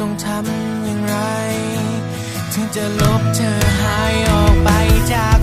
ต้องทำอย่างไร ถึงจะลบเธอหายออกไปจาก